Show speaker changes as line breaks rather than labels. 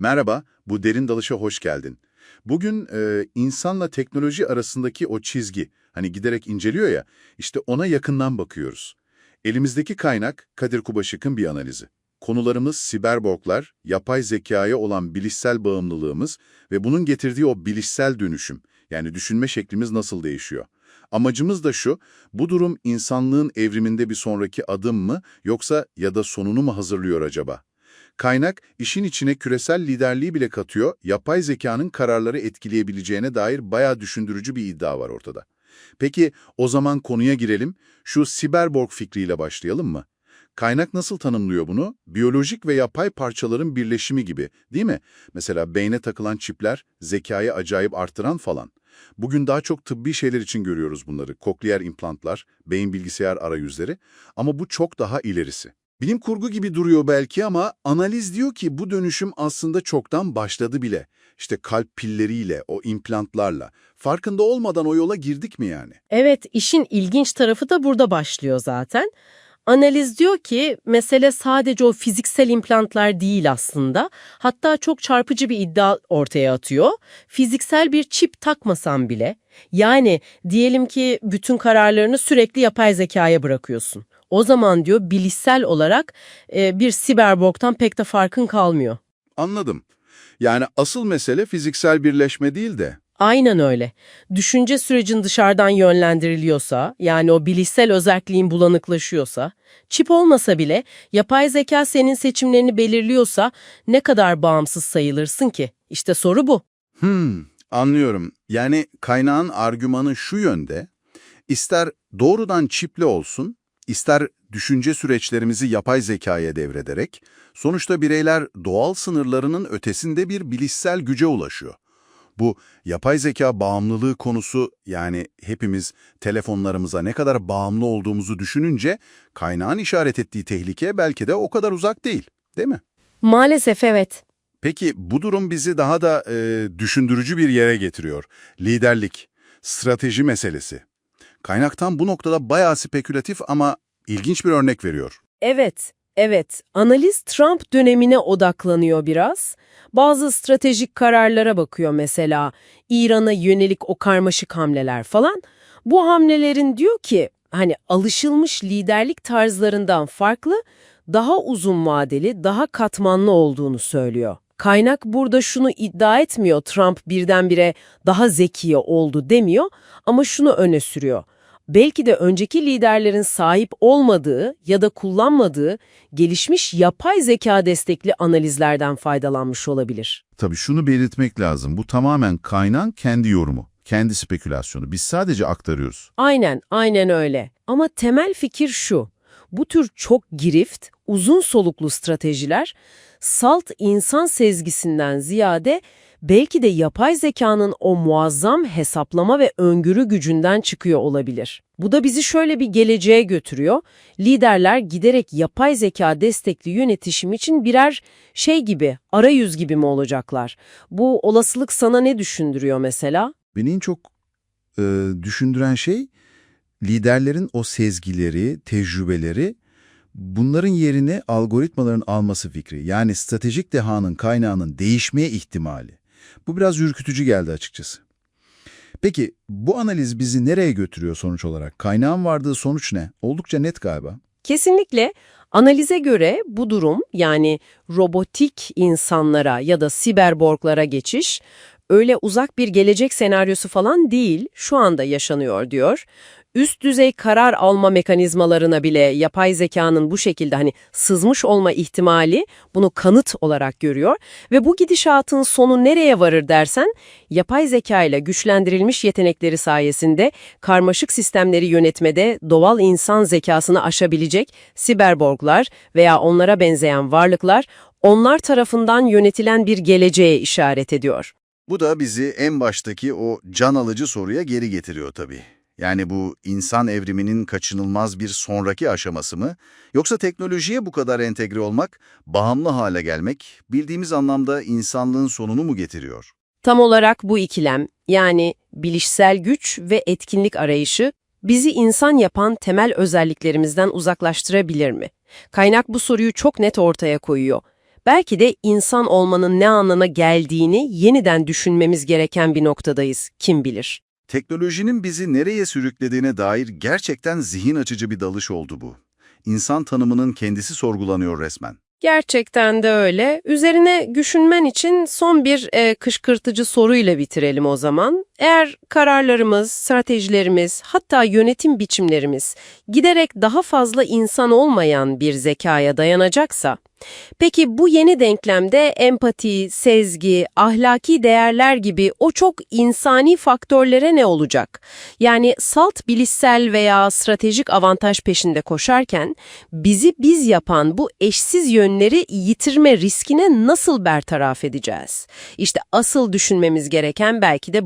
Merhaba, bu derin dalışa hoş geldin. Bugün e, insanla teknoloji arasındaki o çizgi, hani giderek inceliyor ya, işte ona yakından bakıyoruz. Elimizdeki kaynak Kadir Kubaşık'ın bir analizi. Konularımız siberborglar, yapay zekaya olan bilişsel bağımlılığımız ve bunun getirdiği o bilişsel dönüşüm, yani düşünme şeklimiz nasıl değişiyor? Amacımız da şu, bu durum insanlığın evriminde bir sonraki adım mı yoksa ya da sonunu mu hazırlıyor acaba? Kaynak, işin içine küresel liderliği bile katıyor, yapay zekanın kararları etkileyebileceğine dair bayağı düşündürücü bir iddia var ortada. Peki o zaman konuya girelim, şu siberborg fikriyle başlayalım mı? Kaynak nasıl tanımlıyor bunu? Biyolojik ve yapay parçaların birleşimi gibi, değil mi? Mesela beyne takılan çipler, zekayı acayip arttıran falan. Bugün daha çok tıbbi şeyler için görüyoruz bunları. Kokleer implantlar, beyin bilgisayar arayüzleri ama bu çok daha ilerisi. Bilim kurgu gibi duruyor belki ama analiz diyor ki bu dönüşüm aslında çoktan başladı bile. İşte kalp pilleriyle, o implantlarla. Farkında olmadan o yola girdik mi yani?
Evet, işin ilginç tarafı da burada başlıyor zaten. Analiz diyor ki mesele sadece o fiziksel implantlar değil aslında. Hatta çok çarpıcı bir iddia ortaya atıyor. Fiziksel bir çip takmasan bile, yani diyelim ki bütün kararlarını sürekli yapay zekaya bırakıyorsun. O zaman diyor bilişsel olarak e, bir siberborgtan pek de farkın kalmıyor.
Anladım. Yani asıl mesele fiziksel birleşme değil de
Aynen öyle. Düşünce sürecin dışarıdan yönlendiriliyorsa, yani o bilişsel özelliğin bulanıklaşıyorsa, çip olmasa bile yapay zeka senin seçimlerini belirliyorsa ne kadar bağımsız sayılırsın ki? İşte soru bu.
Hmm, anlıyorum. Yani kaynağın argümanı şu yönde, ister doğrudan çipli olsun, ister düşünce süreçlerimizi yapay zekaya devrederek, sonuçta bireyler doğal sınırlarının ötesinde bir bilişsel güce ulaşıyor. Bu yapay zeka bağımlılığı konusu yani hepimiz telefonlarımıza ne kadar bağımlı olduğumuzu düşününce kaynağın işaret ettiği tehlike belki de o kadar uzak değil, değil mi?
Maalesef evet.
Peki bu durum bizi daha da e, düşündürücü bir yere getiriyor. Liderlik, strateji meselesi. Kaynaktan bu noktada bayağı spekülatif ama ilginç bir örnek veriyor.
Evet, evet. Analiz Trump dönemine odaklanıyor biraz. Bazı stratejik kararlara bakıyor mesela. İran'a yönelik o karmaşık hamleler falan. Bu hamlelerin diyor ki hani alışılmış liderlik tarzlarından farklı, daha uzun vadeli, daha katmanlı olduğunu söylüyor. Kaynak burada şunu iddia etmiyor Trump birdenbire daha zeki oldu demiyor ama şunu öne sürüyor. Belki de önceki liderlerin sahip olmadığı ya da kullanmadığı gelişmiş yapay zeka destekli analizlerden faydalanmış olabilir.
Tabii şunu belirtmek lazım. Bu tamamen kaynağın kendi yorumu, kendi spekülasyonu. Biz sadece aktarıyoruz.
Aynen, aynen öyle. Ama temel fikir şu. Bu tür çok girift, uzun soluklu stratejiler salt insan sezgisinden ziyade belki de yapay zekanın o muazzam hesaplama ve öngörü gücünden çıkıyor olabilir. Bu da bizi şöyle bir geleceğe götürüyor. Liderler giderek yapay zeka destekli yönetişim için birer şey gibi, arayüz gibi mi olacaklar? Bu olasılık sana ne düşündürüyor mesela?
Beni en çok e, düşündüren şey liderlerin o sezgileri, tecrübeleri bunların yerini algoritmaların alması fikri. Yani stratejik dehanın kaynağının değişmeye ihtimali. Bu biraz ürkütücü geldi açıkçası. Peki bu analiz bizi nereye götürüyor sonuç olarak? Kaynağın vardığı sonuç ne? Oldukça net galiba.
Kesinlikle analize göre bu durum yani robotik insanlara ya da siberborglara geçiş öyle uzak bir gelecek senaryosu falan değil, şu anda yaşanıyor diyor. Üst düzey karar alma mekanizmalarına bile yapay zekanın bu şekilde hani sızmış olma ihtimali bunu kanıt olarak görüyor ve bu gidişatın sonu nereye varır dersen yapay zeka ile güçlendirilmiş yetenekleri sayesinde karmaşık sistemleri yönetmede doğal insan zekasını aşabilecek siberborglar veya onlara benzeyen varlıklar onlar tarafından yönetilen bir geleceğe işaret ediyor.
Bu da bizi en baştaki o can alıcı soruya geri getiriyor tabii. Yani bu insan evriminin kaçınılmaz bir sonraki aşaması mı? Yoksa teknolojiye bu kadar entegre olmak, bağımlı hale gelmek, bildiğimiz anlamda insanlığın sonunu mu getiriyor?
Tam olarak bu ikilem, yani bilişsel güç ve etkinlik arayışı bizi insan yapan temel özelliklerimizden uzaklaştırabilir mi? Kaynak bu soruyu çok net ortaya koyuyor. belki de insan olmanın ne anlama geldiğini yeniden düşünmemiz gereken bir noktadayız, kim bilir.
Teknolojinin bizi nereye sürüklediğine dair gerçekten zihin açıcı bir dalış oldu bu. İnsan tanımının kendisi sorgulanıyor resmen.
Gerçekten de öyle. Üzerine düşünmen için son bir e, kışkırtıcı soruyla bitirelim o zaman. Eğer kararlarımız, stratejilerimiz, hatta yönetim biçimlerimiz giderek daha fazla insan olmayan bir zekaya dayanacaksa, peki bu yeni denklemde empati, sezgi, ahlaki değerler gibi o çok insani faktörlere ne olacak? Yani salt bilişsel veya stratejik avantaj peşinde koşarken bizi biz yapan bu eşsiz yönleri yitirme riskine nasıl bertaraf edeceğiz? İşte asıl düşünmemiz gereken belki de